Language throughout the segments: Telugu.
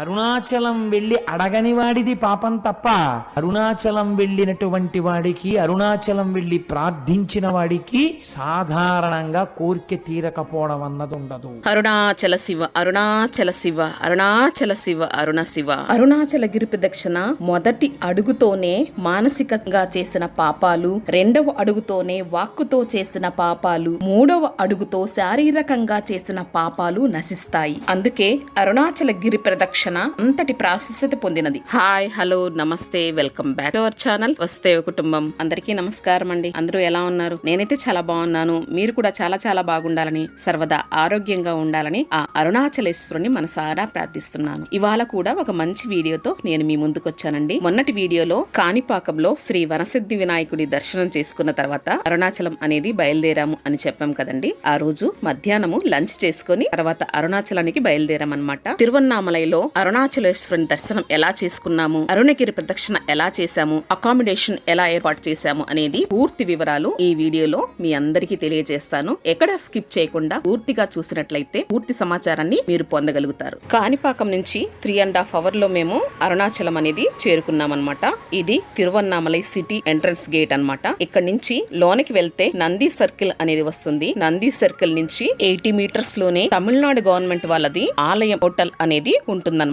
అరుణాచలం వెళ్ళి అడగని వాడిది పాపం తప్ప అరుణాచలం వెళ్ళినటువంటి వాడికి అరుణాచలం వెళ్ళి ప్రార్థించిన వాడికి సాధారణంగా కోరిక తీరకపోవడం అన్నది ఉండదు. అరుణాచల శివ అరుణాచల శివ అరుణాచల శివ అరుణ శివ. అరుణాచల గిరి ప్రదక్షిణ మొదటి అడుగుతోనే మానసికంగా చేసిన పాపాలు రెండవ అడుగుతోనే వాక్కుతో చేసిన పాపాలు మూడవ అడుగుతో శారీరకంగా చేసిన పాపాలు నశిస్తాయి. అందుకే అరుణాచల గిరి ప్రదక్షిణ అంతటి ప్రాశస్యత పొందినది. హాయ్ హలో నమస్తే వెల్కమ్ బ్యాక్ అవర్ ఛానల్ వస్తే కుటుంబం. అందరికీ నమస్కారం అండి. అందరూ ఎలా ఉన్నారు? నేనైతే చాలా బాగున్నాను. మీరు కూడా చాలా చాలా బాగుండాలని సర్వదా ఆరోగ్యంగా ఉండాలని ఆ అరుణాచలేశ్వరుని మనసారా ప్రార్థిస్తున్నాను. ఇవాళ కూడా ఒక మంచి వీడియోతో నేను మీ ముందుకు వచ్చానండి మొన్నటి వీడియోలో కాణిపాకంలో శ్రీ వనసిద్ధి వినాయకుడి దర్శనం చేసుకున్న తర్వాత అరుణాచలం అనేది బయలుదేరాము అని చెప్పాం కదండి. ఆ రోజు మధ్యాహ్నము లంచ్ చేసుకొని తర్వాత అరుణాచలానికి బయలుదేరాం అనమాట తిరువన్నామలైలో అరుణాచలేశ్వరుని దర్శనం ఎలా చేసుకున్నాము? అరుణగిరి ప్రదక్షిణ ఎలా చేశాము? అకామిడేషన్ ఎలా ఏర్పాటు చేశాము అనేది పూర్తి వివరాలు ఈ వీడియోలో మీ అందరికీ తెలియజేస్తాను. ఎక్కడ స్కిప్ చేయకుండా పూర్తిగా చూసినట్లయితే పూర్తి సమాచారాన్ని మీరు పొందగలుగుతారు. కాణిపాకం నుంచి త్రీ అండ్ హాఫ్ అవర్లో మేము అరుణాచలం అనేది చేరుకున్నామన్నమాట. ఇది తిరువన్నామలై సిటీ ఎంట్రన్స్ గేట్ అన్నమాట. ఇక్కడ నుంచి లోనికి వెళ్తే నంది సర్కిల్ అనేది వస్తుంది. నంది సర్కిల్ నుంచి ఎయిటీ మీటర్స్లోనే తమిళనాడు గవర్నమెంట్ వాళ్ళది ఆలయం హోటల్ అనేది ఉంటుందన్నమాట.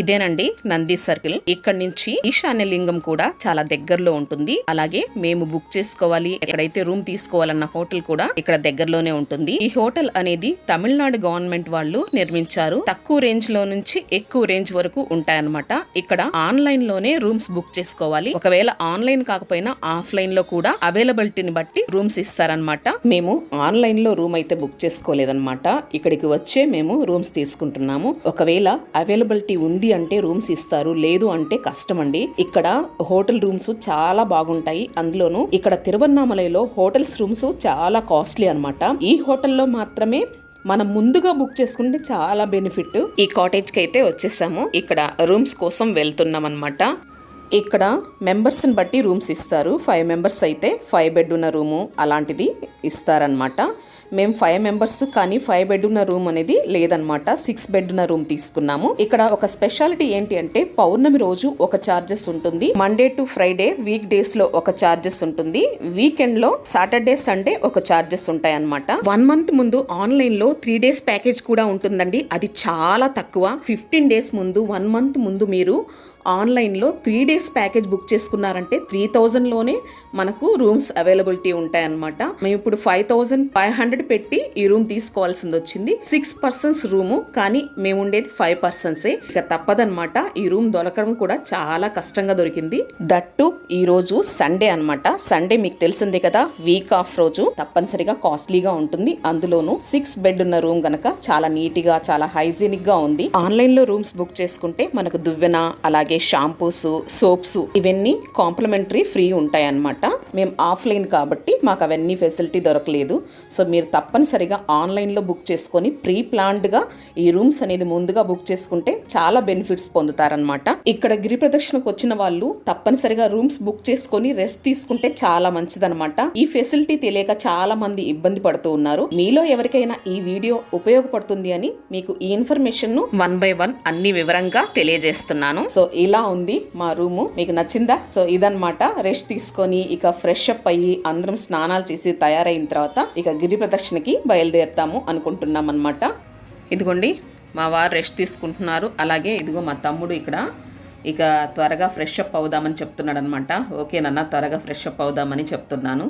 ఇదేనండి నంది సర్కిల్. ఇక్కడ నుంచి ఈశాన్య లింగం కూడా చాలా దగ్గరలో ఉంటుంది. అలాగే మేము బుక్ చేసుకోవాలి ఎక్కడైతే రూమ్ తీసుకోవాలన్న హోటల్ కూడా ఇక్కడ దగ్గరలోనే ఉంటుంది. ఈ హోటల్ అనేది తమిళనాడు గవర్నమెంట్ వాళ్ళు నిర్మించారు. తక్కువ రేంజ్లో నుంచి ఎక్కువ రేంజ్ వరకు ఉంటాయన్నమాట. ఇక్కడ ఆన్లైన్లోనే రూమ్స్ బుక్ చేసుకోవాలి. ఒకవేళ ఆన్లైన్ కాకపోయినా ఆఫ్లైన్లో కూడా అవైలబిలిటీని బట్టి రూమ్స్ ఇస్తారనమాట మేము ఆన్లైన్లో రూమ్ అయితే బుక్ చేసుకోలేదన్నమాట. ఇక్కడికి వచ్చే మేము రూమ్స్ తీసుకుంటున్నాము. ఒకవేళ అవైలబుల్ అవైలబిలిటీ ఉంది అంటే రూమ్స్ ఇస్తారు లేదు అంటే కష్టం అండి ఇక్కడ హోటల్ రూమ్స్ చాలా బాగుంటాయి. అందులోనూ ఇక్కడ తిరువన్నామలైలో హోటల్స్ రూమ్స్ చాలా కాస్ట్లీ అన్నమాట. ఈ హోటల్లో మాత్రమే మనం ముందుగా బుక్ చేసుకుంటే చాలా బెనిఫిట్. ఈ కాటేజ్కి అయితే వచ్చేసాము. ఇక్కడ రూమ్స్ కోసం వెళ్తున్నాం అనమాట ఇక్కడ మెంబర్స్ని బట్టి రూమ్స్ ఇస్తారు. ఫైవ్ మెంబర్స్ అయితే ఫైవ్ బెడ్ ఉన్న రూము అలాంటిది ఇస్తారనమాట మేము ఫైవ్ మెంబర్స్ కానీ ఫైవ్ బెడ్ ఉన్న రూమ్ అనేది లేదనమాట సిక్స్ బెడ్ ఉన్న రూమ్ తీసుకున్నాము. ఇక్కడ ఒక స్పెషాలిటీ ఏంటి అంటే పౌర్ణమి రోజు ఒక ఛార్జెస్ ఉంటుంది. మండే టు ఫ్రైడే వీక్ డేస్లో ఒక చార్జెస్ ఉంటుంది. వీకెండ్లో సాటర్డే సండే ఒక ఛార్జెస్ ఉంటాయి అనమాట వన్ మంత్ ముందు ఆన్లైన్లో త్రీ డేస్ ప్యాకేజ్ కూడా ఉంటుందండి. అది చాలా తక్కువ. ఫిఫ్టీన్ డేస్ ముందు వన్ మంత్ ముందు మీరు ఆన్లైన్లో త్రీ డేస్ ప్యాకేజ్ బుక్ చేసుకున్నారంటే త్రీ థౌజండ్లోనే మనకు రూమ్స్ అవైలబిలిటీ ఉంటాయన్నమాట. మేము ఇప్పుడు ఫైవ్ థౌజండ్ ఫైవ్ హండ్రెడ్ పెట్టి ఈ రూమ్ తీసుకోవాల్సింది వచ్చింది. సిక్స్ పర్సన్స్ రూము కానీ మేము ఉండేది ఫైవ్ పర్సన్సే. ఇక తప్పదన్నమాట. ఈ రూమ్ దొరకడం కూడా చాలా కష్టంగా దొరికింది. దట్టు ఈ రోజు సండే అన్నమాట. సండే మీకు తెలిసిందే కదా వీక్ ఆఫ్ రోజు. తప్పనిసరిగా కాస్ట్లీగా ఉంటుంది. అందులోనూ సిక్స్ బెడ్ ఉన్న రూమ్ గనక చాలా నీట్గా చాలా హైజీనిక్గా ఉంది. ఆన్లైన్లో రూమ్స్ బుక్ చేసుకుంటే మనకు దువ్వెన అలాగే షాంపూస్ సోప్స్ ఇవన్నీ కాంప్లిమెంటరీ ఫ్రీ ఉంటాయన్నమాట. మేము ఆఫ్లైన్ కాబట్టి మాకు అవన్నీ ఫెసిలిటీ దొరకలేదు. సో మీరు తప్పనిసరిగా ఆన్లైన్లో బుక్ చేసుకొని ప్రీ ప్లాన్డ్గా ఈ రూమ్స్ అనేది ముందుగా బుక్ చేసుకుంటే చాలా బెనిఫిట్స్ పొందుతారనమాట ఇక్కడ గిరి ప్రదక్షిణకు వచ్చిన వాళ్ళు తప్పనిసరిగా రూమ్స్ బుక్ చేసుకొని రెస్ట్ తీసుకుంటే చాలా మంచిదనమాట ఈ ఫెసిలిటీ తెలియక చాలా మంది ఇబ్బంది పడుతూ ఉన్నారు. మీలో ఎవరికైనా ఈ వీడియో ఉపయోగపడుతుంది అని మీకు ఈ ఇన్ఫర్మేషన్ను వన్ బై వన్ అన్ని వివరంగా తెలియజేస్తున్నాను. సో ఇలా ఉంది మా రూము. మీకు నచ్చిందా? సో ఇదనమాట రెస్ట్ తీసుకొని ఇక ఫ్రెష్ అప్ అయ్యి అందరం స్నానాలు చేసి తయారైన తర్వాత ఇక గిరి ప్రదక్షిణకి బయలుదేరుతాము అనుకుంటున్నాం అనమాట ఇదిగోండి మా వారు రెస్ట్ తీసుకుంటున్నారు. అలాగే ఇదిగో మా తమ్ముడు ఇక్కడ ఇక త్వరగా ఫ్రెష్ అప్ అవుదామని చెప్తున్నాడు అనమాట ఓకేనన్నా త్వరగా ఫ్రెష్ అప్ అవుదామని చెప్తున్నాను.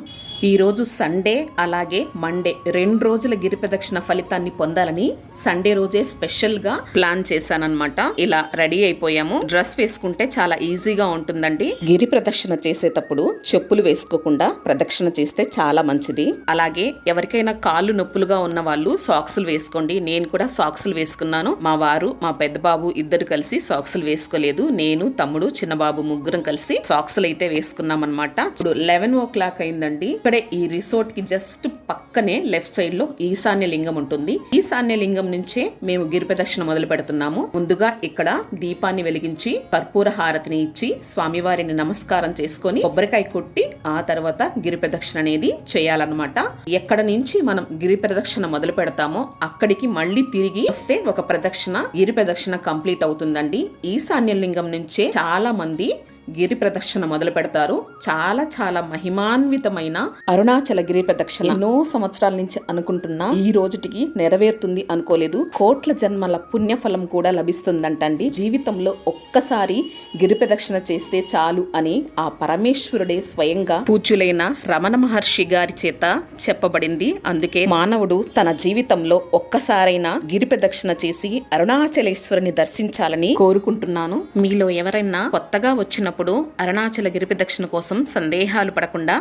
ఈరోజు సండే అలాగే మండే రెండు రోజుల గిరి ప్రదక్షిణ ఫలితాన్ని పొందాలని సండే రోజే స్పెషల్గా ప్లాన్ చేశానన్నమాట. ఇలా రెడీ అయిపోయాము. డ్రెస్ వేసుకుంటే చాలా ఈజీగా ఉంటుందండి. గిరి ప్రదక్షిణ చేసేటప్పుడు చెప్పులు వేసుకోకుండా ప్రదక్షిణ చేస్తే చాలా మంచిది. అలాగే ఎవరికైనా కాళ్ళు నొప్పులుగా ఉన్న వాళ్ళు సాక్సులు వేసుకోండి. నేను కూడా సాక్సులు వేసుకున్నాను. మా వారు మా పెద్ద బాబు ఇద్దరు కలిసి సాక్సులు వేసుకోలేదు. నేను తమ్ముడు చిన్న బాబు ముగ్గురం కలిసి సాక్సులు అయితే వేసుకున్నాం అనమాట ఇప్పుడు లెవెన్ ఓ క్లాక్ అయిందండి. ఇక్కడే ఈ రిసోర్ట్కి జస్ట్ పక్కనే లెఫ్ట్ సైడ్లో ఈశాన్య లింగం ఉంటుంది. ఈశాన్య లింగం నుంచే మేము గిరి ప్రదక్షిణ మొదలు పెడుతున్నాము. ముందుగా ఇక్కడ దీపాన్ని వెలిగించి కర్పూర హారతిని ఇచ్చి స్వామివారిని నమస్కారం చేసుకొని కొబ్బరికాయ కొట్టి ఆ తర్వాత గిరి ప్రదక్షిణ అనేది చేయాలన్నమాట. ఎక్కడ నుంచి మనం గిరి ప్రదక్షిణ మొదలు పెడతామో అక్కడికి మళ్ళీ తిరిగి వస్తే ఒక ప్రదక్షిణ గిరి ప్రదక్షిణ కంప్లీట్ అవుతుందండి. ఈశాన్య లింగం నుంచే చాలా మంది గిరి ప్రదక్షిణ మొదలు పెడతారు. చాలా చాలా మహిమాన్వితమైన అరుణాచల గిరి ప్రదక్షిణ. ఎన్నో సంవత్సరాల నుంచి అనుకుంటున్నా ఈ రోజుటికి నెరవేరుతుంది అనుకోలేదు. కోట్ల జన్మల పుణ్యఫలం కూడా లభిస్తుందంటండి. జీవితంలో ఒక్కసారి గిరి ప్రదక్షిణ చేస్తే చాలు అని ఆ పరమేశ్వరుడే స్వయంగా పూజ్యులైన రమణ మహర్షి గారి చేత చెప్పబడింది. అందుకే మానవుడు తన జీవితంలో ఒక్కసారైనా గిరి ప్రదక్షిణ చేసి అరుణాచలేశ్వరుని దర్శించాలని కోరుకుంటున్నాను. మీలో ఎవరైనా కొత్తగా వచ్చినప్పుడు అరుణాచల గిరి ప్రదక్షిణ కోసం సందేహాలు పడకుండా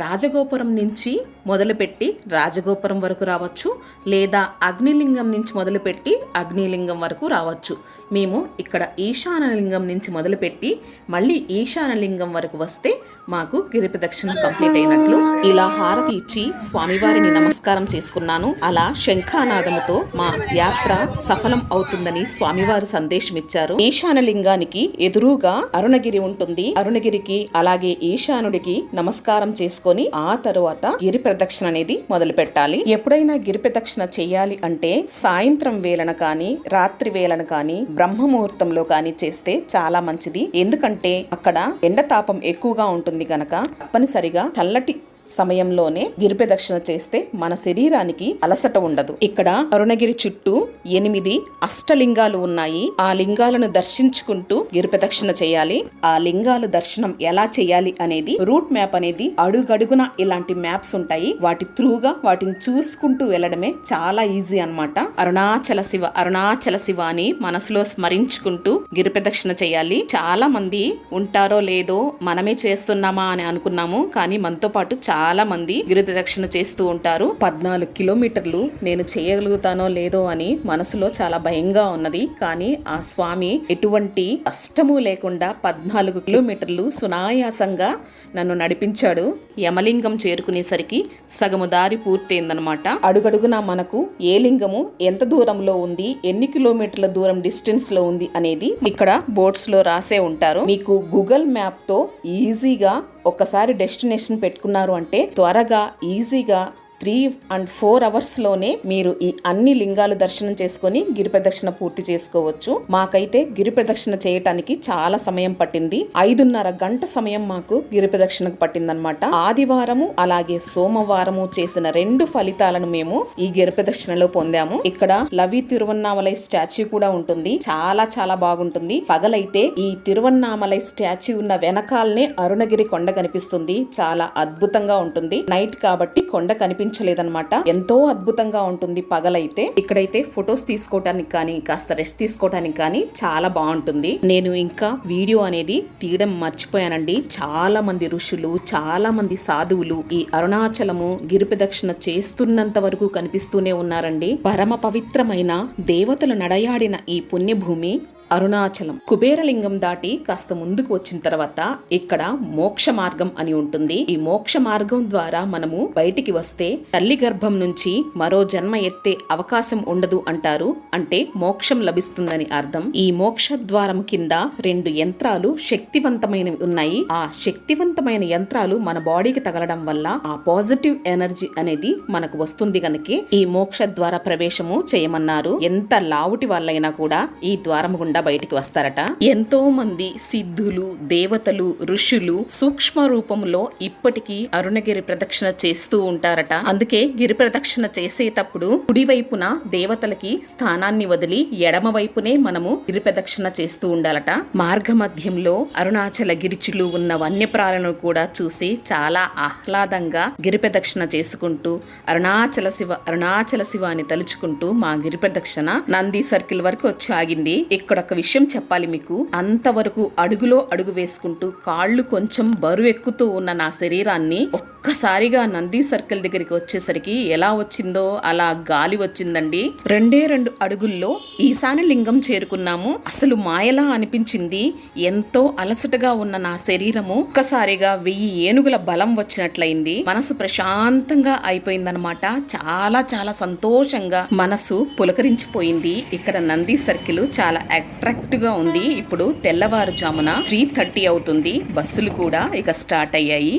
రాజగోపురం నుంచి మొదలుపెట్టి రాజగోపురం వరకు రావచ్చు లేదా అగ్నిలింగం నుంచి మొదలుపెట్టి అగ్నిలింగం వరకు రావచ్చు. మేము ఇక్కడ ఈశానలింగం నుంచి మొదలుపెట్టి మళ్ళీ ఈశానలింగం వరకు వస్తే మాకు గిరి ప్రదక్షిణ కంప్లీట్ అయినట్లు ఇలా హారతి ఇచ్చి స్వామివారిని నమస్కారం చేసుకున్నాను. అలా శంఖానాదముతో మా యాత్ర సఫలం అవుతుందని స్వామివారు సందేశం ఇచ్చారు. ఈశానలింగానికి ఎదురుగా అరుణగిరి ఉంటుంది. అరుణగిరికి అలాగే ఈశానుడికి నమస్కారం చేసుకొని ఆ తరువాత గిరి ప్రదక్షిణ అనేది మొదలు పెట్టాలి ఎప్పుడైనా గిరి ప్రదక్షిణ చేయాలి అంటే సాయంత్రం వేళన కానీ రాత్రి వేళన కానీ బ్రహ్మముహూర్తంలో కానీ చేస్తే చాలా మంచిది. ఎందుకంటే అక్కడ ఎండతాపం ఎక్కువగా ఉంటుంది గనక తప్పనిసరిగా చల్లటి సమయంలోనే గిరి ప్రదక్షిణ చేస్తే మన శరీరానికి అలసట ఉండదు. ఇక్కడ అరుణగిరి చుట్టూ ఎనిమిది అష్టలింగాలు ఉన్నాయి. ఆ లింగాలను దర్శించుకుంటూ గిరి ప్రదక్షిణ చేయాలి. ఆ లింగాలు దర్శనం ఎలా చేయాలి అనేది రూట్ మ్యాప్ అనేది అడుగడుగున ఇలాంటి మ్యాప్స్ ఉంటాయి. వాటి త్రూగా వాటిని చూసుకుంటూ వెళ్ళడమే చాలా ఈజీ అన్నమాట. అరుణాచల శివ అరుణాచల శివ అని మనసులో స్మరించుకుంటూ గిరి ప్రదక్షిణ చేయాలి. చాలా మంది ఉంటారో లేదో మనమే చేస్తున్నామా అని అనుకున్నాము. కానీ మనతో పాటు చాలా మంది గిరిదక్షిణ చేస్తూ ఉంటారు. పద్నాలుగు కిలోమీటర్లు నేను చేయగలుగుతానో లేదో అని మనసులో చాలా భయంగా ఉన్నది. కానీ ఆ స్వామి ఎటువంటి కష్టము లేకుండా పద్నాలుగు కిలోమీటర్లు సునాయాసంగా నన్ను నడిపించాడు. యమలింగం చేరుకునేసరికి సగము దారి పూర్తయిందనమాట అడుగడుగునా మనకు ఏ లింగము ఎంత దూరంలో ఉంది ఎన్ని కిలోమీటర్ల దూరం డిస్టెన్స్లో ఉంది అనేది ఇక్కడ బోర్డ్స్లో రాసే ఉంటారు. మీకు గూగుల్ మ్యాప్తో ఈజీగా ఒకసారి డెస్టినేషన్ పెట్టుకున్నారు అంటే త్వరగా ఈజీగా త్రీ అండ్ ఫోర్ అవర్స్లోనే మీరు ఈ అన్ని లింగాలు దర్శనం చేసుకొని గిరి ప్రదక్షిణ పూర్తి చేసుకోవచ్చు. మాకైతే గిరి ప్రదక్షిణ చేయటానికి చాలా సమయం పట్టింది. ఐదున్నర గంట సమయం మాకు గిరి ప్రదక్షిణకు పట్టిందనమాట ఆదివారము అలాగే సోమవారము చేసిన రెండు ఫలితాలను మేము ఈ గిరి ప్రదక్షిణలో పొందాము. ఇక్కడ లవి తిరువన్నామలై స్టాచ్యూ కూడా ఉంటుంది. చాలా చాలా బాగుంటుంది. పగలైతే ఈ తిరువన్నామలై స్టాచ్యూ ఉన్న వెనకాలనే అరుణగిరి కొండ కనిపిస్తుంది. చాలా అద్భుతంగా ఉంటుంది. నైట్ కాబట్టి కొండ కనిపించలేదన్నమాట ఎంతో అద్భుతంగా ఉంటుంది పగలైతే. ఇక్కడైతే ఫొటోస్ తీసుకోవటానికి కానీ కాస్త రెస్ట్ తీసుకోవటానికి కానీ చాలా బాగుంటుంది. నేను ఇంకా వీడియో అనేది తీయడం మర్చిపోయానండి. చాలా మంది ఋషులు చాలా మంది సాధువులు ఈ అరుణాచలము గిరి ప్రదక్షిణ చేస్తున్నంత వరకు కనిపిస్తూనే ఉన్నారండి. పరమ పవిత్రమైన దేవతలు నడయాడిన ఈ పుణ్యభూమి అరుణాచలం. కుబేరలింగం దాటి కాస్త ముందుకు వచ్చిన తర్వాత ఇక్కడ మోక్ష మార్గం అని ఉంటుంది. ఈ మోక్ష మార్గం ద్వారా మనము బయటికి వస్తే తల్లి గర్భం నుంచి మరో జన్మ ఎత్తే అవకాశం ఉండదు అంటారు. అంటే మోక్షం లభిస్తుందని అర్థం. ఈ మోక్ష ద్వారం కింద రెండు యంత్రాలు శక్తివంతమైనవి ఉన్నాయి. ఆ శక్తివంతమైన యంత్రాలు మన బాడీకి తగలడం వల్ల ఆ పాజిటివ్ ఎనర్జీ అనేది మనకు వస్తుంది గనకే ఈ మోక్ష ద్వార ప్రవేశము చేయమన్నారు. ఎంత లావుటి వాళ్ళైనా కూడా ఈ ద్వారం గుండా బయటికి వస్తారట. ఎంతో మంది సిద్ధులు దేవతలు ఋషులు సూక్ష్మ రూపంలో ఇప్పటికీ అరుణగిరి ప్రదక్షిణ చేస్తూ ఉంటారట. అందుకే గిరి ప్రదక్షిణ చేసేటప్పుడు కుడివైపున దేవతలకి స్థానాన్ని వదిలి ఎడమ వైపునే మనము గిరి ప్రదక్షిణ చేస్తూ ఉండాలట. మార్గ మధ్యంలో అరుణాచల గిరిచులు ఉన్న వన్యప్రాలను కూడా చూసి చాలా ఆహ్లాదంగా గిరి ప్రదక్షిణ చేసుకుంటూ అరుణాచల శివ అరుణాచల శివ అని తలుచుకుంటూ మా గిరి ప్రదక్షిణ నంది సర్కిల్ వరకు వచ్చి ఆగింది. ఇక్కడ ఒక విషయం చెప్పాలి మీకు. అంతవరకు అడుగులో అడుగు వేసుకుంటూ కాళ్ళు కొంచెం బరువెక్కుతూ ఉన్న నా శరీరాన్ని ఒక్క ఒక్కసారిగా నంది సర్కిల్ దగ్గరికి వచ్చేసరికి ఎలా వచ్చిందో అలా గాలి వచ్చిందండి. రెండే రెండు అడుగుల్లో ఈశాన్య లింగం చేరుకున్నాము. అసలు మాయలా అనిపించింది. ఎంతో అలసటగా ఉన్న నా శరీరము ఒక్కసారిగా వెయ్యి ఏనుగుల బలం వచ్చినట్లయింది. మనసు ప్రశాంతంగా అయిపోయిందనమాట చాలా చాలా సంతోషంగా మనసు పులకరించిపోయింది. ఇక్కడ నంది సర్కిల్ చాలా అట్రాక్ట్గా ఉంది. ఇప్పుడు తెల్లవారుజామున త్రీ థర్టీ అవుతుంది. బస్సులు కూడా ఇక స్టార్ట్ అయ్యాయి.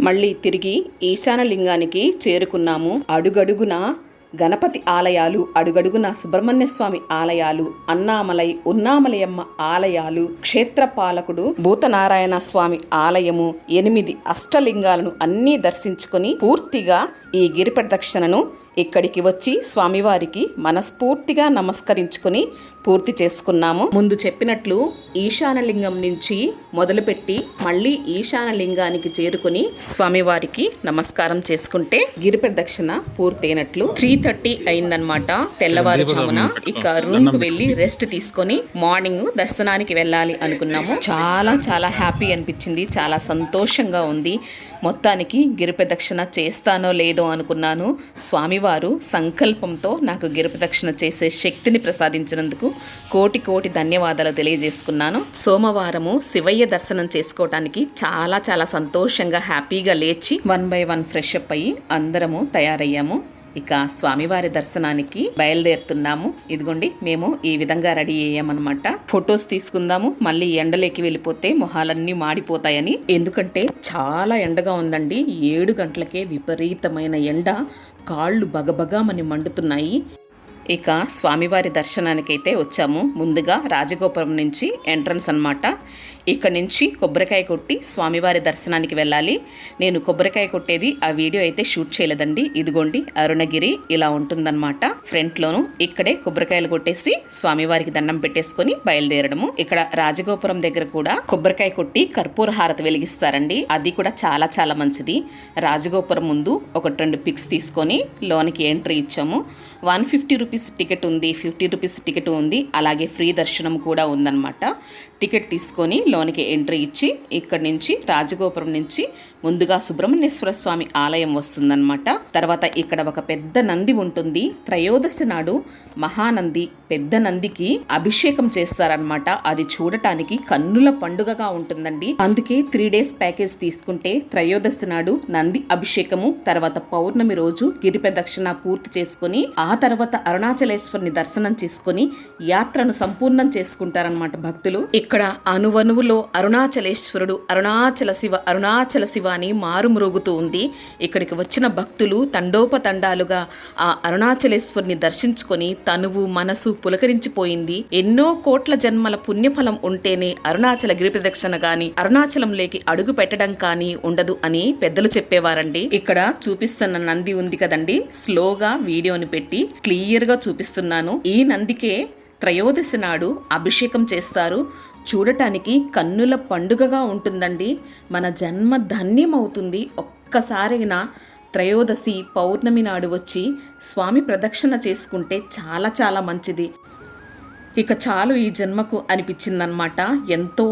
మళ్ళీ తిరిగి ఈశాన లింగానికి చేరుకున్నాము. అడుగడుగున గణపతి ఆలయాలు అడుగడుగున సుబ్రహ్మణ్య స్వామి ఆలయాలు అన్నామలై ఉన్నామలయమ్మ ఆలయాలు క్షేత్రపాలకుడు భూతనారాయణ స్వామి ఆలయము ఎనిమిది అష్టలింగాలను అన్నీ దర్శించుకొని పూర్తిగా ఈ గిరి ప్రదక్షిణను ఇక్కడికి వచ్చి స్వామివారికి మనస్ఫూర్తిగా నమస్కరించుకొని పూర్తి చేసుకున్నాము. ముందు చెప్పినట్లు ఈశానలింగం నుంచి మొదలుపెట్టి మళ్ళీ ఈశానలింగానికి చేరుకుని స్వామివారికి నమస్కారం చేసుకుంటే గిరి ప్రదక్షిణ పూర్తయినట్లు త్రీ థర్టీ అయిందనమాట తెల్లవారుజామున. ఇక రూమ్కు వెళ్ళి రెస్ట్ తీసుకొని మార్నింగ్ దర్శనానికి వెళ్ళాలి అనుకున్నాము. చాలా చాలా హ్యాపీ అనిపించింది. చాలా సంతోషంగా ఉంది. మొత్తానికి గిరిప్రదక్షిణ చేస్తానో లేదో అనుకున్నాను. స్వామివారు సంకల్పంతో నాకు గిరిప్రదక్షిణ చేసే శక్తిని ప్రసాదించినందుకు కోటి కోటి ధన్యవాదాలు తెలియజేసుకున్నాను. సోమవారము శివయ్య దర్శనం చేసుకోవటానికి చాలా చాలా సంతోషంగా హ్యాపీగా లేచి one by one fresh up అయ్యి అందరము తయారయ్యాము. ఇక స్వామివారి దర్శనానికి బయలుదేరుతున్నాము. ఇదిగోండి మేము ఈ విధంగా రెడీ అయ్యామన్నమాట. ఫొటోస్ తీసుకుందాము. మళ్ళీ ఎండలోకి వెళ్ళిపోతే మొహాలన్నీ మాడిపోతాయని. ఎందుకంటే చాలా ఎండగా ఉందండి. ఏడు గంటలకే విపరీతమైన ఎండ. కాళ్ళు బగబగామని మండుతున్నాయి. ఇక స్వామివారి దర్శనానికైతే వచ్చాము. ముందుగా రాజగోపురం నుంచి ఎంట్రన్స్ అన్నమాట. ఇక్కడ నుంచి కొబ్బరికాయ కొట్టి స్వామివారి దర్శనానికి వెళ్ళాలి. నేను కొబ్బరికాయ కొట్టేది ఆ వీడియో అయితే షూట్ చేయలేదండి. ఇదిగోండి అరుణగిరి ఇలా ఉంటుందన్నమాట. ఫ్రంట్లోను ఇక్కడే కొబ్బరికాయలు కొట్టేసి స్వామివారికి దండం పెట్టేసుకొని బయలుదేరడము. ఇక్కడ రాజగోపురం దగ్గర కూడా కొబ్బరికాయ కొట్టి కర్పూర హారతి వెలిగిస్తారండి. అది కూడా చాలా చాలా మంచిది. రాజగోపురం ముందు ఒకటి రెండు పిక్స్ తీసుకొని లోనికి ఎంట్రీ ఇచ్చాము. వన్ ఫిఫ్టీ రూపీస్ టికెట్ ఉంది ఫిఫ్టీ రూపీస్ టికెట్ ఉంది. అలాగే ఫ్రీ దర్శనం కూడా ఉందన్నమాట. టికెట్ తీసుకొని లోనికి ఎంట్రీ ఇచ్చి ఇక్కడి నుంచి రాజగోపురం నుంచి ముందుగా సుబ్రహ్మణ్యేశ్వర స్వామి ఆలయం వస్తుందన్నమాట. తర్వాత ఇక్కడ ఒక పెద్ద నంది ఉంటుంది. త్రయోదశి నాడు మహానంది పెద్ద నందికి అభిషేకం చేస్తారనమాట అది చూడటానికి కన్నుల పండుగగా ఉంటుందండి. అందుకే త్రీ డేస్ ప్యాకేజ్ తీసుకుంటే త్రయోదశి నాడు నంది అభిషేకము తర్వాత పౌర్ణమి రోజు గిరి ప్రదక్షిణ పూర్తి చేసుకొని ఆ తర్వాత అరుణాచలేశ్వరిని దర్శనం చేసుకొని యాత్రను సంపూర్ణం చేసుకుంటారనమాట భక్తులు. ఇక్కడ అనువనువులో అరుణాచలేశ్వరుడు అరుణాచల శివ అరుణాచల శివ అని మారుమ్రోగుతూ ఉంది. ఇక్కడికి వచ్చిన భక్తులు తండోపతండాలుగా ఆ అరుణాచలేశ్వరిని దర్శించుకొని తనువు మనసు పులకరించిపోయింది. ఎన్నో కోట్ల జన్మల పుణ్యఫలం ఉంటేనే అరుణాచల గిరి ప్రదక్షిణ గాని అరుణాచలంలోకి అడుగు పెట్టడం కానీ ఉండదు అని పెద్దలు చెప్పేవారండి. ఇక్కడ చూపిస్తున్న నంది ఉంది కదండి. స్లోగా వీడియోని పెట్టి క్లియర్గా చూపిస్తున్నాను. ఈ నందికే త్రయోదశి నాడు అభిషేకం చేస్తారు. చూడటానికి కన్నుల పండుగగా ఉంటుందండి. మన జన్మ ధన్యమవుతుంది. ఒక్కసారైనా త్రయోదశి పౌర్ణమి నాడు వచ్చి స్వామి ప్రదక్షిణ చేసుకుంటే చాలా చాలా మంచిది. ఇక చాలు ఈ జన్మకు అనిపించిందనమాట ఎంతో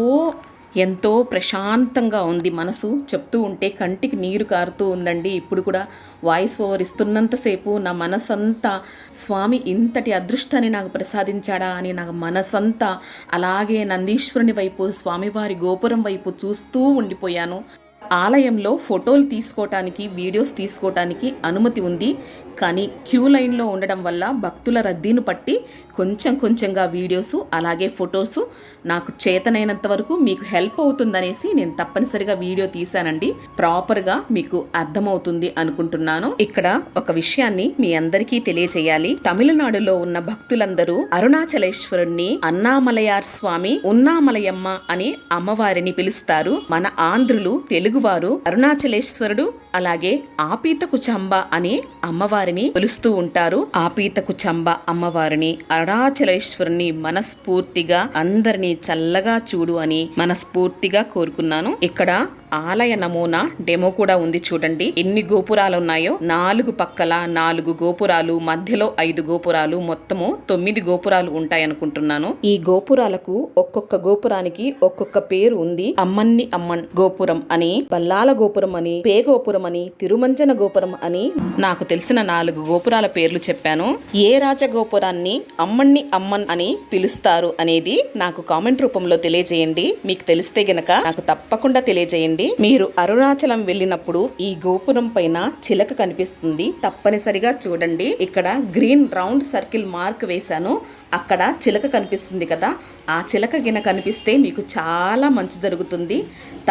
ఎంతో ప్రశాంతంగా ఉంది మనసు. చెప్తూ ఉంటే కంటికి నీరు కారుతూ ఉందండి. ఇప్పుడు కూడా వాయిస్ ఓవర్ ఇస్తున్నంతసేపు నా మనసంతా స్వామి ఇంతటి అదృష్టాన్ని నాకు ప్రసాదించాడా? అని నాకు మనసంతా అలాగే నందీశ్వరుని వైపు స్వామివారి గోపురం వైపు చూస్తూ ఉండిపోయాను. ఆలయంలో ఫోటోలు తీసుకోవటానికి వీడియోస్ తీసుకోవటానికి అనుమతి ఉంది. కానీ క్యూ లైన్లో ఉండడం వల్ల భక్తుల రద్దీని పట్టి కొంచెం కొంచెంగా వీడియోస్ అలాగే ఫొటోస్ నాకు చేతనైనంత వరకు మీకు హెల్ప్ అవుతుందనేసి నేను తప్పనిసరిగా వీడియో తీశానండి. ప్రాపర్గా మీకు అర్థమవుతుంది అనుకుంటున్నాను. ఇక్కడ ఒక విషయాన్ని మీ అందరికీ తెలియజేయాలి. తమిళనాడులో ఉన్న భక్తులందరూ అరుణాచలేశ్వరుణ్ణి అన్నామలయార్ స్వామి ఉన్నామలయమ్మ అని అమ్మవారిని పిలుస్తారు. మన ఆంధ్రులు తెలుగువారు అరుణాచలేశ్వరుడు అలాగే ఆపీతకు చంబ అని అమ్మవారిని పిలుస్తూ ఉంటారు. ఆపీతకు చంబ అమ్మవారిని అరుణాచలేశ్వరుని మనస్ఫూర్తిగా అందరినీ చల్లగా చూడు అని మనస్ఫూర్తిగా కోరుకున్నాను. ఇక్కడ ఆలయ నమూనా డెమో కూడా ఉంది చూడండి. ఎన్ని గోపురాలు ఉన్నాయో నాలుగు పక్కల నాలుగు గోపురాలు మధ్యలో ఐదు గోపురాలు మొత్తము తొమ్మిది గోపురాలు ఉంటాయనుకుంటున్నాను. ఈ గోపురాలకు ఒక్కొక్క గోపురానికి ఒక్కొక్క పేరు ఉంది. అమ్మన్ని అమ్మన్ గోపురం అని బల్లాల గోపురం అని పే గోపురం అని తిరుమంజన గోపురం అని నాకు తెలిసిన నాలుగు గోపురాల పేర్లు చెప్పాను. ఏ రాజ గోపురాన్ని అమ్మన్ని అమ్మన్ అని పిలుస్తారు అనేది నాకు కామెంట్ రూపంలో తెలియజేయండి. మీకు తెలిస్తే గనక నాకు తప్పకుండా తెలియజేయండి. మీరు అరుణాచలం వెళ్ళినప్పుడు ఈ గోపురం పైన చిలక కనిపిస్తుంది. తప్పనిసరిగా చూడండి. ఇక్కడ గ్రీన్ రౌండ్ సర్కిల్ మార్క్ వేశాను. అక్కడ చిలక కనిపిస్తుంది కదా. ఆ చిలక గిన కనిపిస్తే మీకు చాలా మంచి జరుగుతుంది.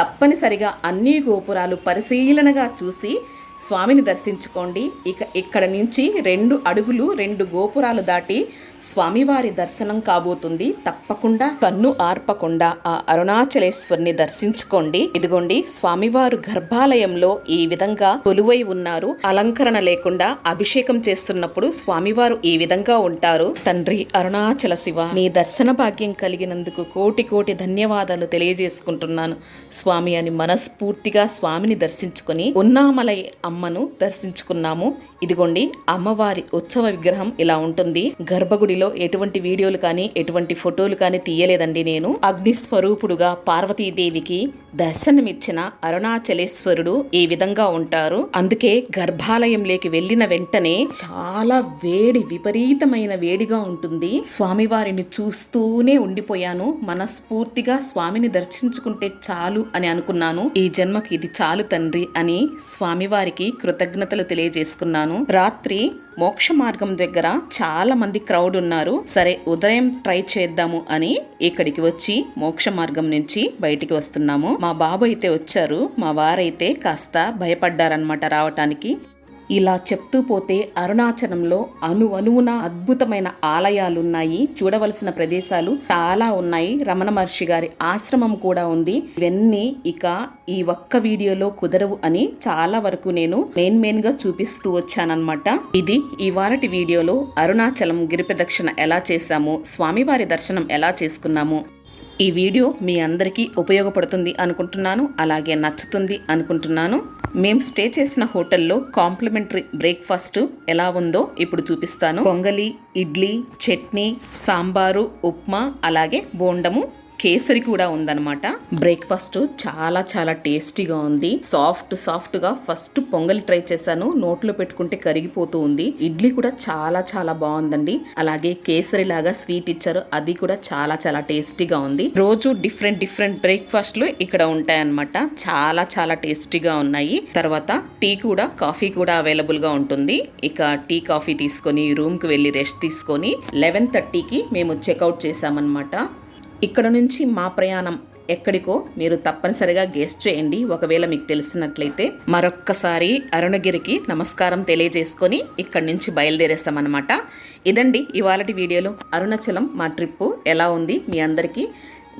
తప్పనిసరిగా అన్ని గోపురాలు పరిశీలనగా చూసి స్వామిని దర్శించుకోండి. ఇక ఇక్కడ నుంచి రెండు అడుగులు రెండు గోపురాలు దాటి స్వామివారి దర్శనం కాబోతుంది. తప్పకుండా కన్ను ఆర్పకుండా ఆ అరుణాచలేశ్వరిని దర్శించుకోండి. ఇదిగోండి స్వామివారు గర్భాలయంలో ఈ విధంగా కొలువై ఉన్నారు. అలంకరణ లేకుండా అభిషేకం చేస్తున్నప్పుడు స్వామివారు ఈ విధంగా ఉంటారు. తండ్రి అరుణాచల శివ నీ దర్శన భాగ్యం కలిగినందుకు కోటి కోటి ధన్యవాదాలు తెలియజేసుకుంటున్నాను. స్వామి అని మనస్ఫూర్తిగా స్వామిని దర్శించుకొని ఉన్నామలై అమ్మను దర్శించుకున్నాము. ఇదిగోండి అమ్మవారి ఉత్సవ విగ్రహం ఇలా ఉంటుంది. గర్భగుడి గుడిలో ఎటువంటి వీడియోలు కానీ ఎటువంటి ఫోటోలు కానీ తీయలేదండి నేను. అగ్నిస్వరూపుడుగా పార్వతీదేవికి దర్శనమిచ్చిన అరుణాచలేశ్వరుడు ఈ విధంగా ఉంటారు. అందుకే గర్భాలయంలోకి వెళ్ళిన వెంటనే చాలా వేడి విపరీతమైన వేడిగా ఉంటుంది. స్వామివారిని చూస్తూనే ఉండిపోయాను. మనస్ఫూర్తిగా స్వామిని దర్శించుకుంటే చాలు అని అనుకున్నాను. ఈ జన్మకి ఇది చాలు తండ్రి అని స్వామివారికి కృతజ్ఞతలు తెలియజేసుకున్నాను. రాత్రి మోక్ష మార్గం దగ్గర చాలా మంది క్రౌడ్ ఉన్నారు. సరే ఉదయం ట్రై చేద్దాము అని ఇక్కడికి వచ్చి మోక్ష మార్గం నుంచి బయటికి వస్తున్నాము. మా బాబు అయితే వచ్చారు. మా వారైతే కాస్త భయపడ్డారనమాట రావటానికి. ఇలా చెప్తూ పోతే అరుణాచలంలో అణు అణువున అద్భుతమైన ఆలయాలున్నాయి. చూడవలసిన ప్రదేశాలు చాలా ఉన్నాయి. రమణ మహర్షి గారి ఆశ్రమం కూడా ఉంది. ఇవన్నీ ఇక ఈ ఒక్క వీడియోలో కుదరవు అని చాలా వరకు నేను మెయిన్ మెయిన్గా చూపిస్తూ వచ్చానన్నమాట. ఇది ఇవాళటి వీడియోలో అరుణాచలం గిరిప్రదక్షిణ ఎలా చేశాము స్వామివారి దర్శనం ఎలా చేసుకున్నాము ఈ వీడియో మీ అందరికీ ఉపయోగపడుతుంది అనుకుంటున్నాను అలాగే నచ్చుతుంది అనుకుంటున్నాను. మేము స్టే చేసిన హోటల్లో కాంప్లిమెంటరీ బ్రేక్ఫాస్ట్ ఎలా ఉందో ఇప్పుడు చూపిస్తాను. పొంగలి ఇడ్లీ చట్నీ సాంబారు ఉప్మా అలాగే బోండము. కేసరి కూడా ఉందన్నమాట. బ్రేక్ఫాస్ట్ చాలా చాలా టేస్టీగా ఉంది. సాఫ్ట్ సాఫ్ట్గా ఫస్ట్ పొంగల్ ట్రై చేశాను. నోట్లో పెట్టుకుంటే కరిగిపోతూ ఉంది. ఇడ్లీ కూడా చాలా చాలా బాగుందండి. అలాగే కేసరి లాగా స్వీట్ ఇచ్చారు. అది కూడా చాలా చాలా టేస్టీగా ఉంది. రోజు డిఫరెంట్ డిఫరెంట్ బ్రేక్ఫాస్ట్లు ఇక్కడ ఉంటాయన్నమాట. చాలా చాలా టేస్టీగా ఉన్నాయి. తర్వాత టీ కూడా కాఫీ కూడా అవైలబుల్గా ఉంటుంది. ఇక టీ కాఫీ తీసుకొని రూమ్కి వెళ్ళి రెస్ట్ తీసుకొని లెవెన్ థర్టీకి మేము చెక్అవుట్ చేసామన్నమాట ఇక్కడ నుంచి మా ప్రయాణం ఎక్కడికో మీరు తప్పనిసరిగా గెస్ట్ చేయండి. ఒకవేళ మీకు తెలిసినట్లయితే మరొక్కసారి అరుణగిరికి నమస్కారం తెలియజేసుకొని ఇక్కడి నుంచి బయలుదేరేస్తామన్నమాట. ఇదండి ఇవాళటి వీడియోలో. అరుణాచలం మా ట్రిప్పు ఎలా ఉంది? మీ అందరికీ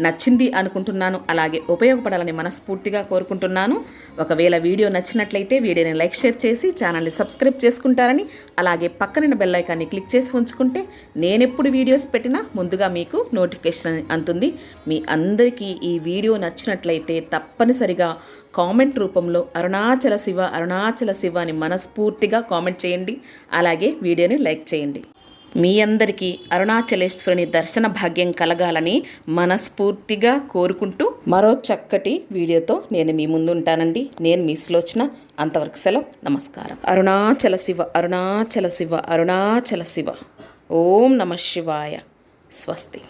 నచ్చింది అనుకుంటున్నాను అలాగే ఉపయోగపడాలని మనస్ఫూర్తిగా కోరుకుంటున్నాను. ఒకవేళ వీడియో నచ్చినట్లయితే వీడియోని లైక్ షేర్ చేసి ఛానల్ని సబ్స్క్రైబ్ చేసుకుంటారని అలాగే పక్కన బెల్ ఐకాన్ని క్లిక్ చేసి ఉంచుకుంటే నేనెప్పుడు వీడియోస్ పెట్టినా ముందుగా మీకు నోటిఫికేషన్ అందుతుంది. మీ అందరికీ ఈ వీడియో నచ్చినట్లయితే తప్పనిసరిగా కామెంట్ రూపంలో అరుణాచల శివ అరుణాచల శివ అని మనస్ఫూర్తిగా కామెంట్ చేయండి అలాగే వీడియోని లైక్ చేయండి. మీ అందరికీ అరుణాచలేశ్వరుని దర్శన భాగ్యం కలగాలని మనస్ఫూర్తిగా కోరుకుంటూ మరో చక్కటి వీడియోతో నేను మీ ముందు ఉంటానండి. నేను మీ సులోచన. అంతవరకు సెలవు. నమస్కారం. అరుణాచల శివ అరుణాచల శివ అరుణాచల శివ. ఓం నమ శివాయ. స్వస్తి.